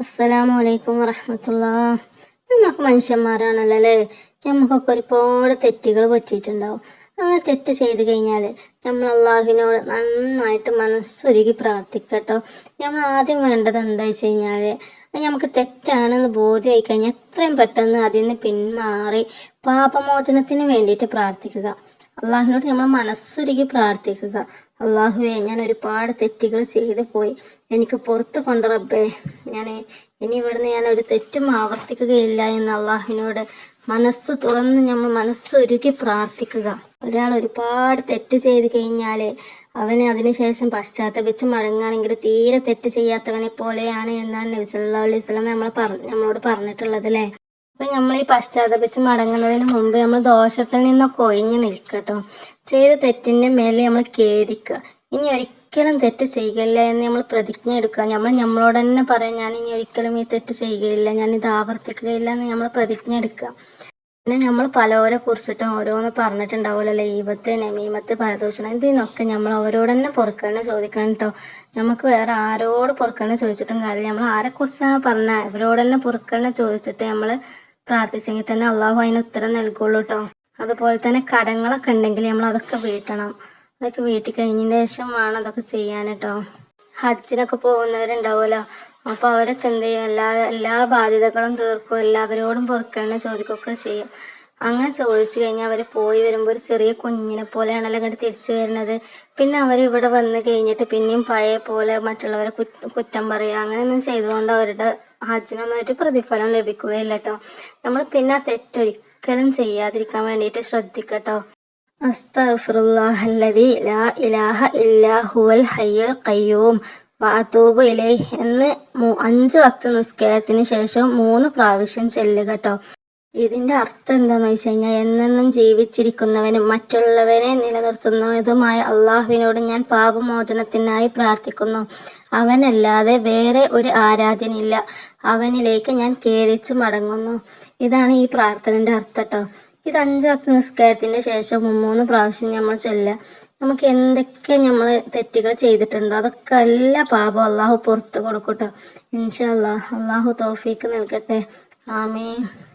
അസ്സലാമു അലൈക്കും വറഹമത്തുള്ള. നമ്മളൊക്കെ മനുഷ്യന്മാരാണല്ലോ അല്ലേ നമുക്കൊക്കെ ഒരുപാട് തെറ്റുകൾ പറ്റിയിട്ടുണ്ടാവും. അങ്ങനെ തെറ്റ് ചെയ്ത് കഴിഞ്ഞാൽ നമ്മൾ അള്ളാഹുവിനോട് നന്നായിട്ട് മനസ്സൊരുക്കി പ്രാർത്ഥിക്കട്ടോ. നമ്മൾ ആദ്യം വേണ്ടത് എന്താ വെച്ച് കഴിഞ്ഞാൽ നമുക്ക് തെറ്റാണെന്ന് ബോധ്യമായി കഴിഞ്ഞാൽ എത്രയും പെട്ടെന്ന് അതിൽ നിന്ന് പിന്മാറി പാപമോചനത്തിന് വേണ്ടിയിട്ട് പ്രാർത്ഥിക്കുക. അള്ളാഹുവിനോട് നമ്മൾ മനസ്സൊരുക്കി പ്രാർത്ഥിക്കുക. അള്ളാഹുവെ ഞാൻ ഒരുപാട് തെറ്റുകൾ ചെയ്തു പോയി. എനിക്ക് പുറത്ത് കൊണ്ട് റബ്ബേ ഞാൻ ഇനി ഇവിടുന്ന് ഞാൻ ഒരു തെറ്റും ആവർത്തിക്കുകയില്ല എന്ന് അള്ളാഹുവിനോട് മനസ്സ് തുറന്ന് നമ്മൾ മനസ്സൊരുക്കി പ്രാർത്ഥിക്കുക. ഒരാൾ ഒരുപാട് തെറ്റ് ചെയ്ത് കഴിഞ്ഞാൽ അവന് അതിനുശേഷം പശ്ചാത്തപിച്ച് മടങ്ങുകയാണെങ്കിൽ തീരെ തെറ്റ് ചെയ്യാത്തവനെ പോലെയാണ് എന്നാണ് നബി അലൈഹി സ്വലം നമ്മൾ പറഞ്ഞു നമ്മളോട് പറഞ്ഞിട്ടുള്ളത് അല്ലേ? അപ്പൊ നമ്മൾ ഈ പശ്ചാത്തപിച്ച് മടങ്ങുന്നതിന് മുമ്പ് നമ്മൾ ദോഷത്തിൽ നിന്നൊക്കെ ഒഴിഞ്ഞു നിൽക്കട്ടോ. ചെയ്ത തെറ്റിന്റെ മേലെ നമ്മൾ ഖേദിക്കുക ഇനി ഒരിക്കലും തെറ്റ് ചെയ്യുകയില്ല എന്ന് നമ്മൾ പ്രതിജ്ഞ എടുക്കുക. നമ്മൾ നമ്മളോട് തന്നെ പറയാം ഞാൻ ഇനി ഒരിക്കലും ഈ തെറ്റ് ചെയ്യുകയില്ല ഞാൻ ഇത് ആവർത്തിക്കുകയില്ല എന്ന് നമ്മൾ പ്രതിജ്ഞ എടുക്കുക പിന്നെ നമ്മൾ പലവരെ കുറിച്ചിട്ടും ഓരോന്ന് പറഞ്ഞിട്ടുണ്ടാവുമല്ലോ ഈപത്ത് നമീമത്ത് പരദൂഷണം ഇതിനൊക്കെ നമ്മൾ അവരോട് തന്നെ പൊറുക്കണം ചോദിക്കണം കേട്ടോ നമുക്ക് വേറെ ആരോട് പൊറുക്കണം ചോദിച്ചിട്ടും കാര്യമില്ല. നമ്മൾ ആരെ കുറിച്ചാണ് പറഞ്ഞ? അവരോട് തന്നെ പൊറുക്കണം ചോദിച്ചിട്ട് നമ്മൾ പ്രാർത്ഥിച്ചെങ്കിൽ തന്നെ അള്ളാഹു അതിന് ഉത്തരം നൽകുള്ളൂ കേട്ടോ അതുപോലെ തന്നെ കടങ്ങളൊക്കെ ഉണ്ടെങ്കിൽ നമ്മൾ അതൊക്കെ വീട്ടണം. അതൊക്കെ വീട്ടി കഴിഞ്ഞതിന് ശേഷം വേണം അതൊക്കെ ചെയ്യാൻ കേട്ടോ ഹജ്ജിനൊക്കെ പോകുന്നവരുണ്ടാവുമല്ലോ? അപ്പൊ അവരൊക്കെ എന്ത് ചെയ്യും? എല്ലാ എല്ലാ ബാധ്യതകളും തീർക്കും. എല്ലാവരോടും പൊറുക്കണ ചോദിക്കൊക്കെ ചെയ്യും. അങ്ങനെ ചോദിച്ചു കഴിഞ്ഞാൽ അവർ പോയി വരുമ്പോൾ ഒരു ചെറിയ കുഞ്ഞിനെ പോലെയാണല്ലോ ഇങ്ങോട്ട് തിരിച്ചു വരുന്നത്. പിന്നെ അവർ ഇവിടെ വന്ന് കഴിഞ്ഞിട്ട് പിന്നെയും പഴയ പോലെ മറ്റുള്ളവരെ കുറ്റം പറയുക. അങ്ങനെയൊന്നും ചെയ്തുകൊണ്ട് അവരുടെ ഹജ്ജിനൊന്നും പ്രതിഫലം ലഭിക്കുകയില്ല കേട്ടോ നമ്മൾ പിന്നെ ആ തെറ്റൊരിക്കലും ചെയ്യാതിരിക്കാൻ വേണ്ടിയിട്ട് ശ്രദ്ധിക്കട്ടോ. അസ്തഗ്ഫിറുല്ലാഹല്ലദി ലാ ഇലൈഹി എന്ന് അഞ്ച് വക്ത നിസ്കാരത്തിന് ശേഷം മൂന്ന് പ്രാവശ്യം ചെല്ലുക കേട്ടോ ഇതിന്റെ അർത്ഥം എന്താന്ന് വെച്ച് കഴിഞ്ഞാൽ എന്നെന്നും ജീവിച്ചിരിക്കുന്നവനും മറ്റുള്ളവരെ നിലനിർത്തുന്നതുമായ അള്ളാഹുവിനോട് ഞാൻ പാപമോചനത്തിനായി പ്രാർത്ഥിക്കുന്നു. അവനല്ലാതെ വേറെ ഒരു ആരാധനയില്ല അവനിലേക്ക് ഞാൻ കേരിച്ചു മടങ്ങുന്നു. ഇതാണ് ഈ പ്രാർത്ഥനന്റെ അർത്ഥം കേട്ടോ ഇത് അഞ്ചാത്ത നിസ്കാരത്തിന്റെ ശേഷം മൂന്ന് പ്രാവശ്യം നമ്മൾ ചൊല്ലുക. നമുക്ക് എന്തൊക്കെ നമ്മൾ തെറ്റുകൾ ചെയ്തിട്ടുണ്ടോ അതൊക്കെ എല്ലാ പാപം അള്ളാഹു പുറത്തു കൊടുക്കട്ടോ ഇൻഷാ അള്ളാഹ് അള്ളാഹു തോഫീക്ക് നൽകട്ടെ. ആമീൻ.